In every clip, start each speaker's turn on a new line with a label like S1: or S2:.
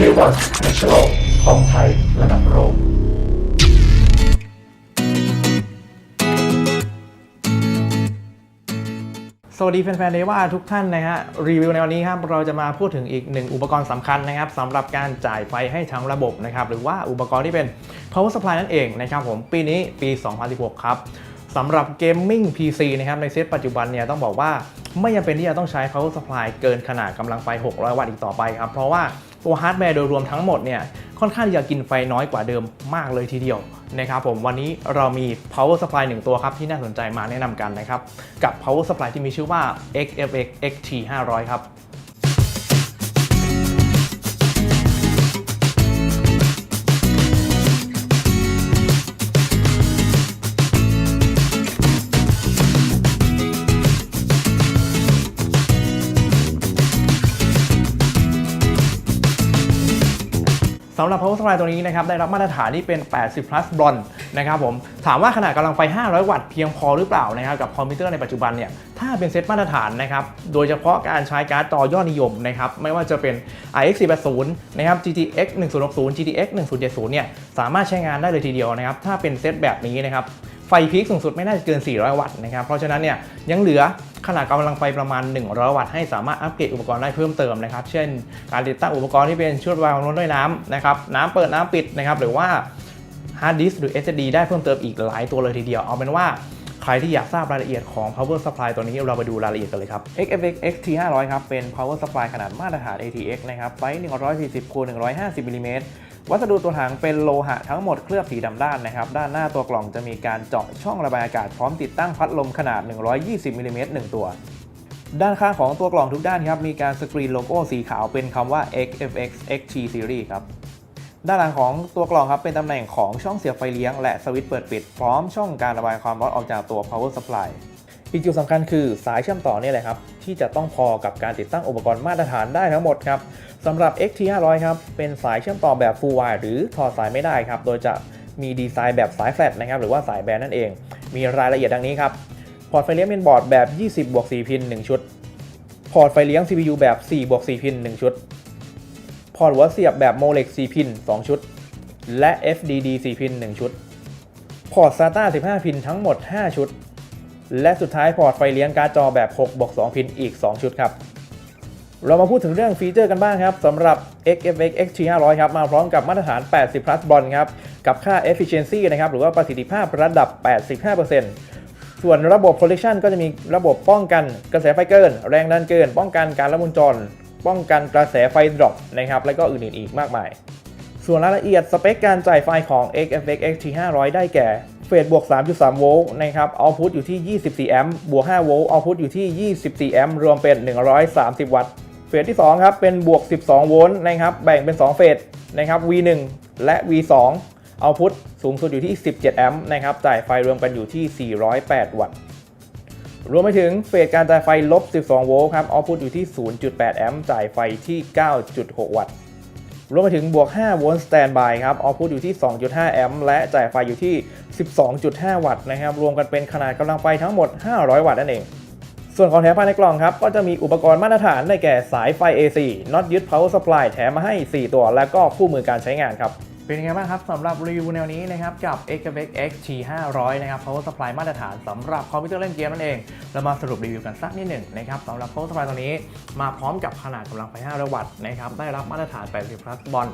S1: เอวันแนชแนลของไทยระดับโลก
S2: สวัสดีแฟนๆเดว่าทุกท่านนะฮะรีวิวในวันนี้ครับเราจะมาพูดถึงอีกหนึ่งอุปกรณ์สำคัญนะครับสำหรับการจ่ายไฟให้ทั้งระบบนะครับหรือว่าอุปกรณ์ที่เป็น power supply นั่นเองนะครับผมปีนี้ปี 2016 ครับสำหรับ gaming PC นะครับในเซตปัจจุบันเนี่ยต้องบอกว่าไม่จำเป็นที่จะต้องใช้ power supply เกินขนาดกำลังไฟ 600 วัตต์อีกต่อไปครับเพราะว่า ตัวฮาร์ดแวร์โดยรวมทั้งหมดเนี่ยค่อนข้างจะกินไฟน้อยกว่าเดิมมากเลยทีเดียวนะครับผมวันนี้เรามี power supply หนึ่งตัวครับที่น่าสนใจมาแนะนำกันนะครับกับ power supply ที่มีชื่อว่า XFX XT 500 ครับ สำหรับ power supply ตัวนี้นะครับได้รับมาตรฐานที่เป็น 80 plus b r o n นะครับผมถามว่าขนาดกำลังไฟ 500 วัตต์เพียงพอหรือเปล่านะครับกับคอมพิวเตอร์ในปัจจุบันเนี่ยถ้าเป็นเซตมาตรฐานนะครับโดยเฉพาะการใช้การ์ดจอยอดนิยมนะครับไม่ว่าจะเป็น RX 480นะครับ GTX 1060 GTX 1070เนี่ยสามารถใช้งานได้เลยทีเดียวนะครับถ้าเป็นเซตแบบนี้นะครับไฟพีคสูงสุดไม่น่าจะเกิน 400 วัตต์นะครับเพราะฉะนั้นเนี่ยยังเหลือ ขนาดกำลังไฟประมาณ 100 วัตต์ให้สามารถอัปเกรดอุปกรณ์ได้เพิ่มเติมนะครับ เช่น การติดตั้งอุปกรณ์ที่เป็นชุดวาล์วล้นด้วยน้ำนะครับน้ำเปิดน้ำปิดนะครับหรือว่าฮาร์ดดิสก์หรือ SSD ได้เพิ่มเติมอีกหลายตัวเลยทีเดียวเอาเป็นว่าใครที่อยากทราบรายละเอียดของ power supply ตัวนี้เราไปดูรายละเอียดกันเลยครับ XFX XT 500 ครับ เป็น power supply ขนาดมาตรฐาน ATX นะครับ ไซส์ 140คูณ150 มิลลิเมตร วัสดุตัวถังเป็นโลหะทั้งหมดเคลือบสีดำด้านนะครับ ด้านหน้าตัวกล่องจะมีการเจาะช่องระบายอากาศพร้อมติดตั้งพัดลมขนาด 120มิลลิเมตร1ตัว ด้านข้างของตัวกล่องทุกด้านครับมีการสกรีนโลโก้สีขาวเป็นคำว่า XFX XT Series ครับด้านหลังของตัวกล่องครับเป็นตำแหน่งของช่องเสียบไฟเลี้ยง และสวิตช์เปิดปิด พร้อมช่องการระบายความร้อนออกจากตัว power supply อีกจุดสำคัญคือสายเชื่อมต่อเนี่ยแหละครับ ที่จะต้องพอกับการติดตั้งอุปกรณ์มาตรฐานได้ทั้งหมดครับสำหรับ XT 500 ครับเป็นสายเชื่อมต่อแบบ full wire หรือถอดสายไม่ได้ครับโดยจะมีดีไซน์แบบสายแฟลตนะครับหรือว่าสายแบนนั่นเอง มีรายละเอียดดังนี้ครับพอร์ตไฟเลี้ยงเมนบอร์ดแบบ 20บวก4พิน 1 ชุด พอร์ตไฟเลี้ยง CPU แบบ4บวก4พิน 1 ชุด พอร์ตหัวเสียบแบบ Molex 4พิน 2 ชุด และ FDD 4พิน 1 ชุด พอร์ต SATA 15 พินทั้งหมด 5 ชุด และสุดท้ายพอร์ตไฟเลี้ยงการ์ดจอแบบ6บวก2พินอีก 2 ชุดครับ เรามาพูดถึงเรื่องฟีเจอร์กันบ้างครับสำหรับ XFX XT 500 ครับมาพร้อมกับมาตรฐาน 80 plus b r o n ครับกับค่า efficiency นะครับหรือว่าประสิทธิภาพระดับ 85%ส่วนระบบ protection ก็จะมีระบบป้องกันกระแสไฟเกิน แรงดันเกิน ป้องกันการละมุนจร ป้องกันกระแสไฟดรอปนะครับและก็อื่นๆอีกมากมาย ส่วนรายละเอียดสเปคการจ่ายไฟของ XFX XT 500 ได้แก่ เฟสบวก 3.3 โวลต์นะครับเอาพุตอยู่ที่ 24 แอมป์บวก 5 โวลต์เอาพุตอยู่ที่ 24 แอมป์รวมเป็น 130 วัตต์ เฟสที่ 2 ครับ เป็นบวก 12 โวลต์นะครับแบ่งเป็น 2 เฟสนะครับ V1 และ V2 เอาพุตสูงสุดอยู่ที่ 17 แอมป์นะครับจ่ายไฟรวมกันอยู่ที่ 408 วัตต์ รวมไปถึงเฟสการจ่ายไฟลบ 12 โวลต์ครับเอาพุตอยู่ที่ 0.8 แอมป์จ่ายไฟที่ 9.6 วัตต์ รวมไปถึงบวก 5 โวลต์สแตนบายครับเอาพุตอยู่ที่ 2.5 แอมป์และจ่ายไฟอยู่ที่ 12.5 วัตต์นะครับ รวมกันเป็นขนาดกำลังไฟทั้งหมด 500 วัตต์นั่นเอง ส่วนของแถมภายในกล่องครับ ก็จะมีอุปกรณ์มาตรฐานได้แก่สายไฟ AC น็อตยึด power supply แถมมาให้ 4 ตัว และก็คู่มือการใช้งานครับ เป็นยังไงบ้างครับสำหรับรีวิวแนวนี้นะครับกับ XFX XT 500นะครับ power supply มาตรฐานสำหรับคอมพิวเตอร์เล่นเกมนั่นเอง เรามาสรุปรีวิวกันสักนิดหนึ่งนะครับสำหรับ power supply ตัวนี้มาพร้อมกับขนาดกำลังไฟ5วัตต์นะครับได้รับมาตรฐาน 80 plus b o n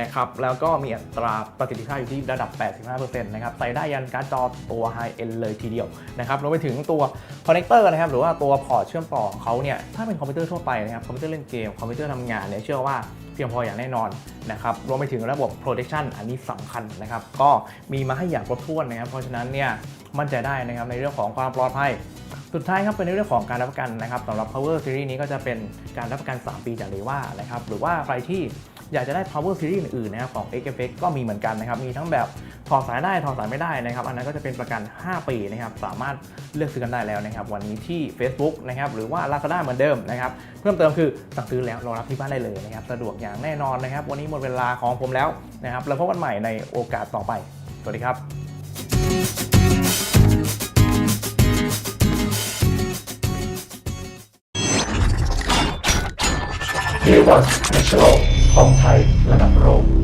S2: นะครับแล้วก็มีอัตราประสิทธิภาพอยู่ที่ระดับ 85%นะครับใส่ได้ยันการ์ดจอตัว high end เลยทีเดียวนะครับรวมไปถึงตัวคอนเนคเตอร์นะครับหรือว่าตัวพอร์ตเชื่อมต่อของเขาเนี่ยถ้าเป็นคอมพิวเตอร์ทั่วไปนะครับคอมพิวเตอร์เล่นเกมคอมพิวเตอร์ทำงานเนี่ยเชื่อว่า พียงพออย่างแน่นอนนะครับรวมไปถึงระบบ protection อันนี้สำคัญนะครับ ก็มีมาให้อย่างครบถ้วนนะครับ เพราะฉะนั้นเนี่ยมั่นใจได้นะครับในเรื่องของความปลอดภัย สุดท้ายครับเป็นในเรื่องของการรับประกันนะครับสำหรับ power series นี้ก็จะเป็นการรับประกัน 3 ปีจากเลว่านะครับหรือว่าใครที่ อยากจะได้ power series อื่นๆนะครับของ XFX ก็มีเหมือนกันนะครับมีทั้งแบบถอดสายได้ถอดสายไม่ได้นะครับอันนั้นก็จะเป็นประกัน 5 ปีนะครับสามารถเลือกซื้อกันได้แล้วนะครับวันนี้ที่ Facebook นะครับหรือว่า Lazada เหมือนเดิมนะครับเพิ่มเติมคือสั่งซื้อแล้วรอรับที่บ้านได้เลยนะครับสะดวกอย่างแน่นอนนะครับ วันนี้หมดเวลาของผมแล้วนะครับแล้วพบกันใหม่ในโอกาสต่อไปสวัสดีครับ
S1: เอวันแนชแนล ของไทยระดับโลก